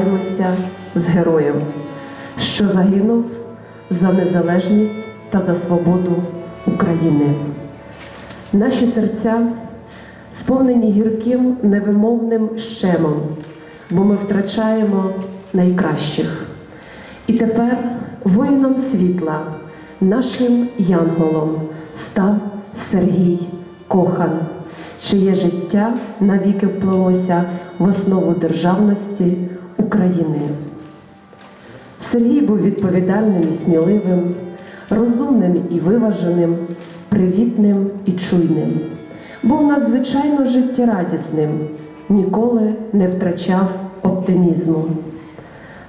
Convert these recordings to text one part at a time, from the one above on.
прощаємося з героєм, що загинув за незалежність та за свободу України. Наші серця сповнені гірким невимовним щемом, бо ми втрачаємо найкращих. І тепер воїном світла, нашим янголом став Сергій Кохан, чиє життя навіки вплилося в основу державності України. Сергій був відповідальним і сміливим, розумним і виваженим, привітним і чуйним. Був надзвичайно життєрадісним, ніколи не втрачав оптимізму.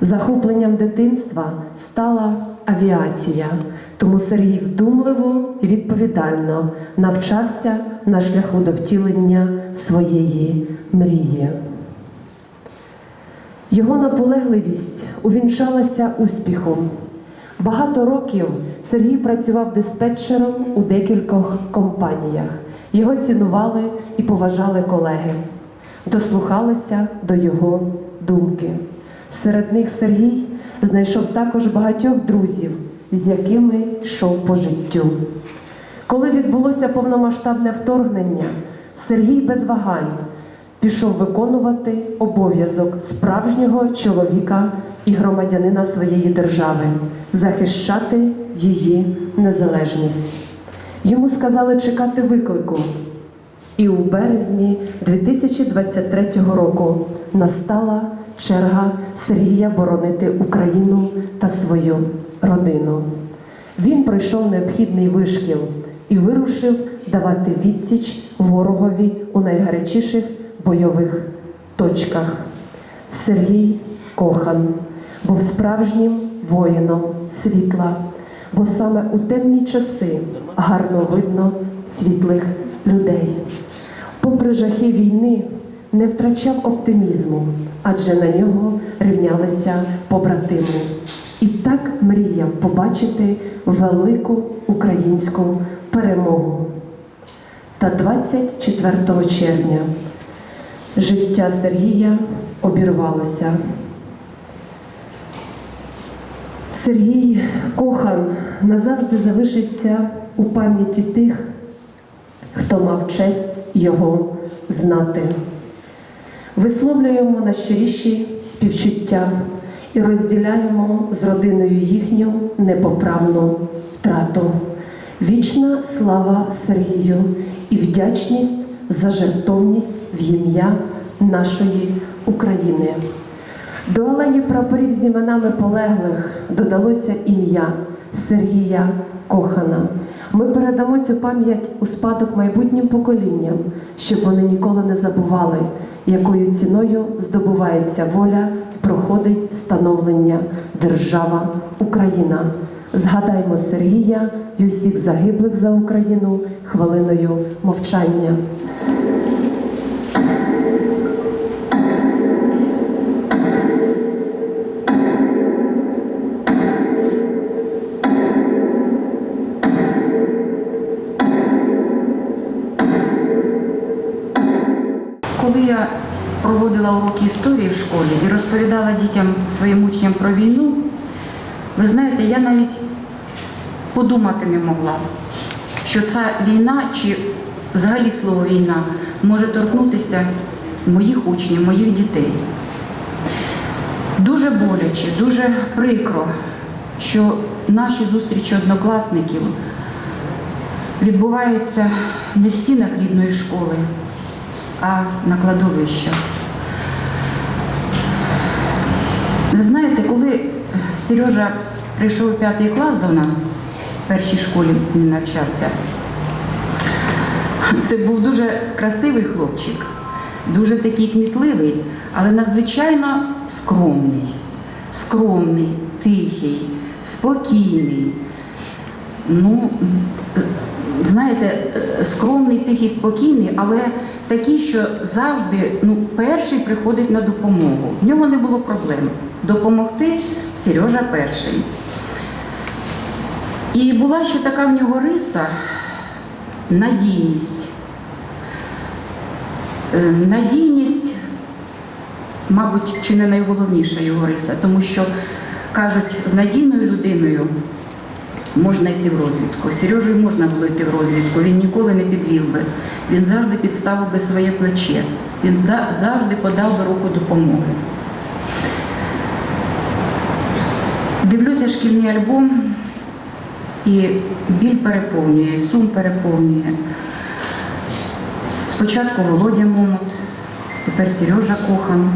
Захопленням дитинства стала авіація, тому Сергій вдумливо і відповідально навчався на шляху до втілення своєї мрії. Його наполегливість увінчалася успіхом. Багато років Сергій працював диспетчером у декількох компаніях. Його цінували і поважали колеги, дослухалися до його думки. Серед них Сергій знайшов також багатьох друзів, з якими йшов по життю. Коли відбулося повномасштабне вторгнення, Сергій без вагань пішов виконувати обов'язок справжнього чоловіка і громадянина своєї держави, захищати її незалежність. Йому сказали чекати виклику. І у березні 2023 року настала черга Сергія боронити Україну та свою родину. Він пройшов необхідний вишкіл і вирушив давати відсіч ворогові у найгарячіших бойових точках. Сергій Кохан був справжнім воїном світла, бо саме у темні часи гарно видно світлих людей. Попри жахи війни, не втрачав оптимізму, адже на нього рівнялися побратими. І так мріяв побачити велику українську перемогу. Та 24 червня життя Сергія обірвалося. Сергій Кохан назавжди залишиться у пам'яті тих, хто мав честь його знати. Висловлюємо найщиріші співчуття і розділяємо з родиною їхню непоправну втрату. Вічна слава Сергію і вдячність за жертовність в ім'я нашої України. До алеї прапорів з іменами полеглих додалося ім'я Сергія Кохана. Ми передамо цю пам'ять у спадок майбутнім поколінням, щоб вони ніколи не забували, якою ціною здобувається воля проходить становлення держава Україна. Згадаймо Сергія і усіх загиблих за Україну хвилиною мовчання. Коли я проводила уроки історії в школі і розповідала дітям своїм учням про війну, ви знаєте, я навіть подумати не могла, що ця війна чи взагалі слово війна може торкнутися моїх учнів, моїх дітей. Дуже боляче, дуже прикро, що наші зустрічі однокласників відбуваються не в стінах рідної школи, а на кладовищах. Ви знаєте, коли Сережа прийшов у п'ятий клас до нас, першій школі він навчався, це був дуже красивий хлопчик, дуже такий кмітливий, але надзвичайно скромний, скромний, тихий, спокійний. Ну, знаєте, скромний, тихий, спокійний, але такий, що завжди ну, перший приходить на допомогу. В нього не було проблем. Допомогти Сережа перший. І була ще така в нього риса надійність. Е, Надійність, мабуть, чи не найголовніша його риса, тому що кажуть, з надійною людиною можна йти в розвідку. Сережею можна було йти в розвідку, він ніколи не підвів би. Він завжди підставив би своє плече, він завжди подав би руку допомоги. Дивлюся шкільний альбом, і біль переповнює, сум переповнює. Спочатку Володя Момот, тепер Сережа Кохан.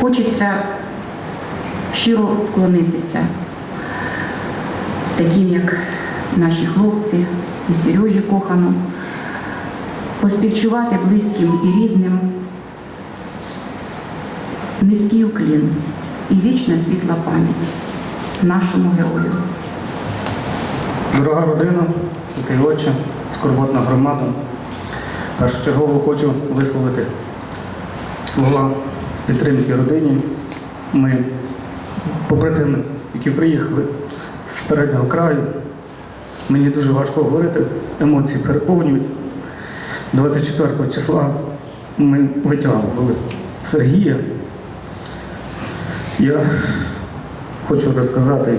Хочеться щиро вклонитися таким, як наші хлопці і Сережі Кохану, поспівчувати близьким і рідним, низький уклін і вічна світла пам'ять нашому герою. Дорога родина, святий отче, скорботна громада. Першочергово хочу висловити слова підтримки родині. Ми, побратими, які приїхали з переднього краю, мені дуже важко говорити, емоції переповнюють. 24 числа ми витягували Сергія. Я хочу розказати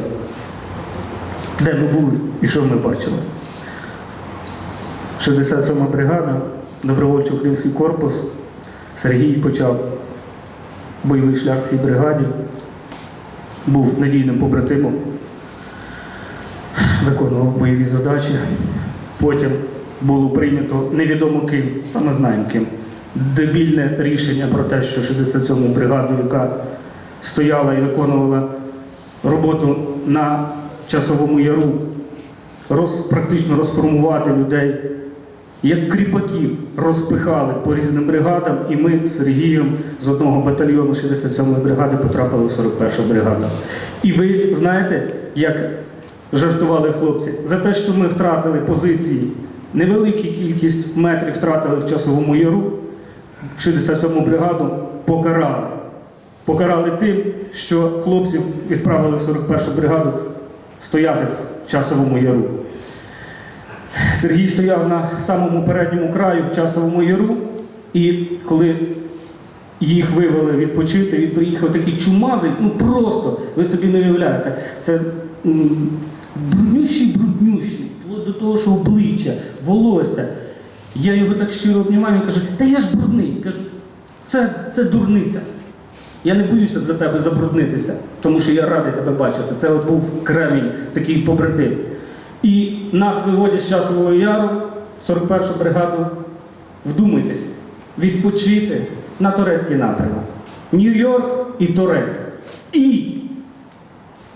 де ми були і що ми бачили. 67-ма бригада, добровольчий український корпус. Сергій почав бойовий шлях в цій бригаді, був надійним побратимом, виконував бойові задачі. Потім було прийнято невідомо ким, а ми знаємо ким, дебільне рішення про те, що 67-му бригаду, яка стояла і виконувала роботу на часовому яру, роз, практично розформувати людей, як кріпаків розпихали по різним бригадам, і ми з Сергієм з одного батальйону 67-ї бригади потрапили в 41-шу бригаду. І ви знаєте, як жартували хлопці, за те, що ми втратили позиції, невелику кількість метрів втратили в часовому яру, 67-му бригаду покарали. Покарали тим, що хлопців відправили в 41-шу бригаду стояти в часовому яру. Сергій стояв на самому передньому краю в часовому яру, і коли їх вивели відпочити, він приїхав такий чумазий, ну просто, ви собі не уявляєте, це бруднющий, бруднющий, до того, що обличчя, волосся. Я його так щиро обнімаю, він каже, та я ж брудний. Кажу, це, це дурниця. Я не боюся за тебе забруднитися, тому що я радий тебе бачити. Це от був кремінь, такий побратим. І нас виводять з часового яру, 41-шу бригаду, вдумайтесь, відпочити на турецький напрямок. Нью-Йорк і Турецьк. І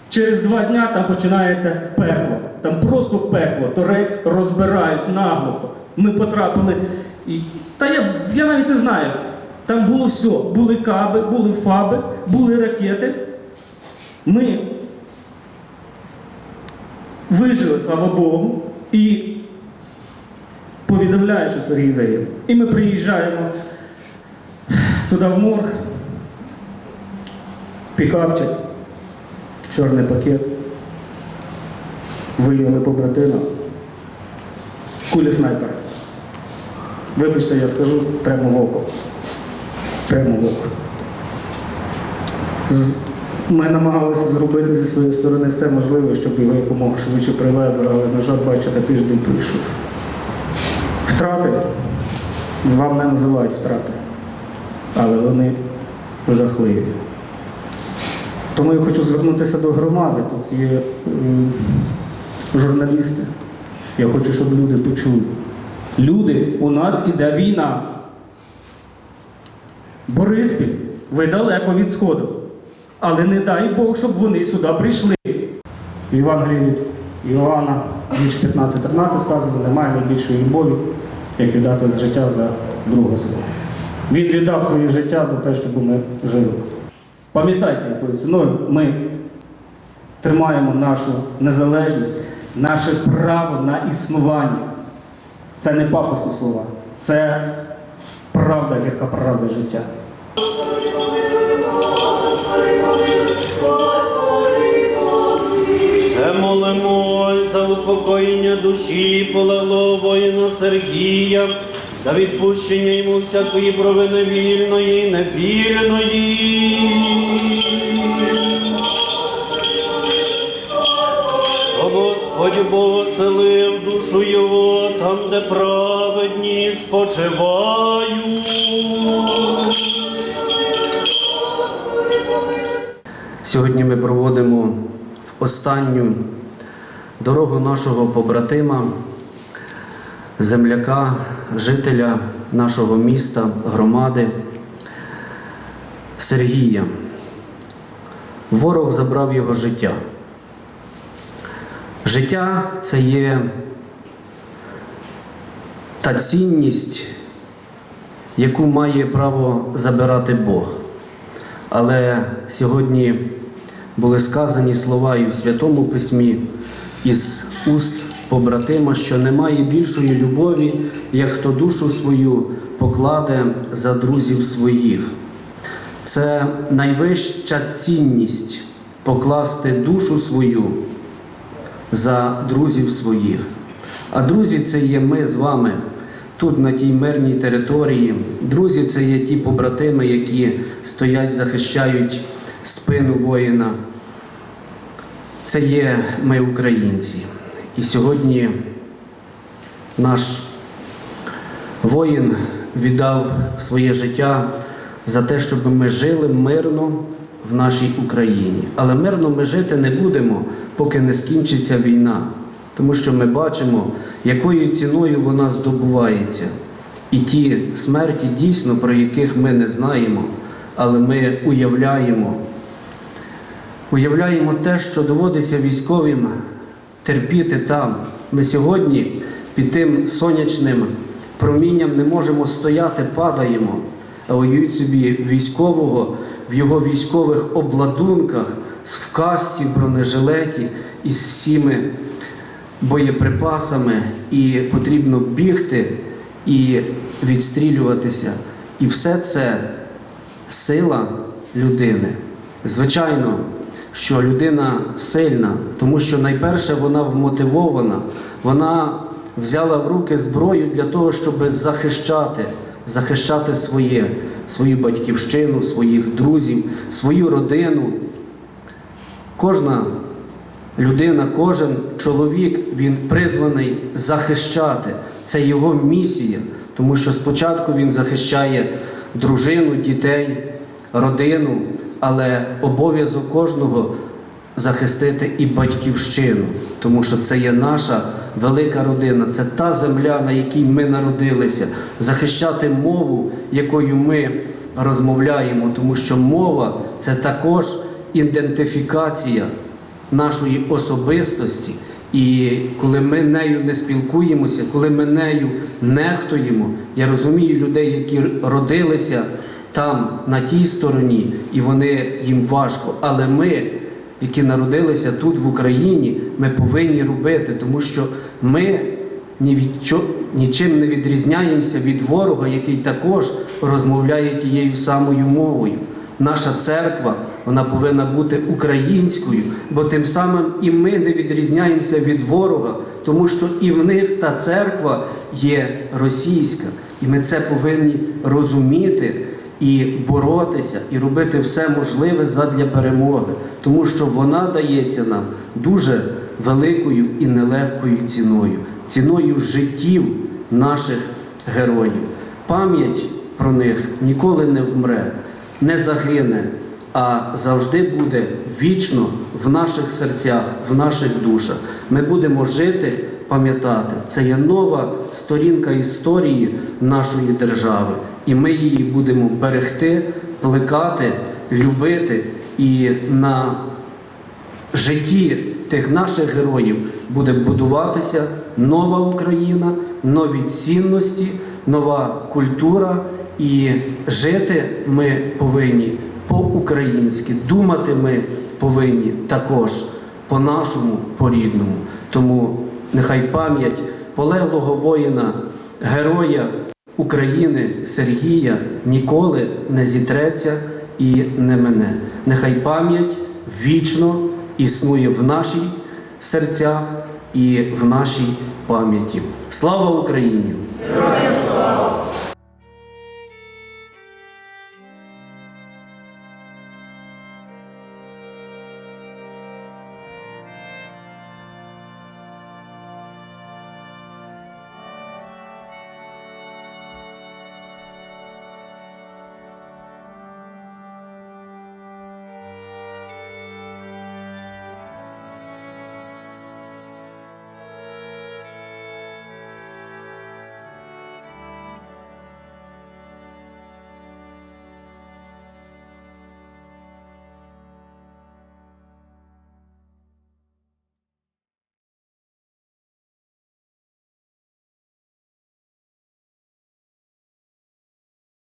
через два дня там починається пекло. Там просто пекло. Торець розбирають наглухо. Ми потрапили. Та я, я навіть не знаю. Там було все. Були каби, були фаби, були ракети. Ми вижили, слава Богу, і повідомляє, що Сергій загинув. І ми приїжджаємо туди в морг, пікапчик, чорний пакет, виявили побратима, кулі снайпер. Вибачте, я скажу прямо в око. Прямо око. Ми намагалися зробити зі своєї сторони все можливе, щоб його якомога швидше привезли, але, на жаль, бачите, тиждень прийшов. Втрати вам не називають втрати, але вони жахливі. Тому я хочу звернутися до громади. Тут є е, журналісти. Я хочу, щоб люди почули. Люди, у нас іде війна. Бориспіль, ви далеко від Сходу. Але не дай Бог, щоб вони сюди прийшли. В Євангелії від Іоанна, ніж 15-13 сказано, немає найбільшої любові, як віддати життя за друге слово. Він віддав своє життя за те, щоб ми жили. Пам'ятайте, якою ціною ми тримаємо нашу незалежність, наше право на існування. Це не пафосні слова, це правда, яка правда життя. Ще молимось за упокоєння душі полеглого воїна Сергія, за відпущення йому всякої провини вільної і невільної. Господь Бог селив душу його там, де праведні спочивають. Сьогодні ми проводимо в останню дорогу нашого побратима, земляка, жителя нашого міста, громади Сергія. Ворог забрав його життя. Життя це є та цінність, яку має право забирати Бог. Але сьогодні були сказані слова і в Святому Письмі із уст побратима, що немає більшої любові, як хто душу свою покладе за друзів своїх. Це найвища цінність покласти душу свою за друзів своїх. А друзі, це є ми з вами тут, на тій мирній території. Друзі, це є ті побратими, які стоять, захищають спину воїна. Це є ми, українці. І сьогодні наш воїн віддав своє життя за те, щоб ми жили мирно в нашій Україні. Але мирно ми жити не будемо, поки не скінчиться війна. Тому що ми бачимо, якою ціною вона здобувається. І ті смерті, дійсно, про яких ми не знаємо, але ми уявляємо. Уявляємо те, що доводиться військовим терпіти там. Ми сьогодні під тим сонячним промінням не можемо стояти, падаємо, а уявіть собі військового в його військових обладунках, в касті, бронежилеті із всіми боєприпасами, і потрібно бігти і відстрілюватися. І все це сила людини. Звичайно, що людина сильна, тому що найперше вона вмотивована, вона взяла в руки зброю для того, щоб захищати, захищати своє, свою батьківщину, своїх друзів, свою родину. Кожна людина, кожен чоловік, він призваний захищати. Це його місія, тому що спочатку він захищає дружину, дітей, родину, але обов'язок кожного захистити і батьківщину, тому що це є наша велика родина, це та земля, на якій ми народилися, захищати мову, якою ми розмовляємо, тому що мова це також ідентифікація нашої особистості. І коли ми нею не спілкуємося, коли ми нею нехтуємо, я розумію людей, які родилися там, на тій стороні, і вони їм важко. Але ми, які народилися тут, в Україні, ми повинні робити, тому що ми ні від чо- нічим не відрізняємося від ворога, який також розмовляє тією самою мовою. Наша церква вона повинна бути українською, бо тим самим і ми не відрізняємося від ворога, тому що і в них та церква є російська. І ми це повинні розуміти і боротися, і робити все можливе задля перемоги, тому що вона дається нам дуже великою і нелегкою ціною, ціною життів наших героїв. Пам'ять про них ніколи не вмре, не загине, а завжди буде вічно в наших серцях, в наших душах. Ми будемо жити, пам'ятати. Це є нова сторінка історії нашої держави, і ми її будемо берегти, плекати, любити і на житті тих наших героїв буде будуватися нова Україна, нові цінності, нова культура. І жити ми повинні по-українськи, думати ми повинні також по-нашому, по-рідному. Тому нехай пам'ять полеглого воїна, героя України Сергія ніколи не зітреться і не мене. Нехай пам'ять вічно існує в наших серцях і в нашій пам'яті. Слава Україні!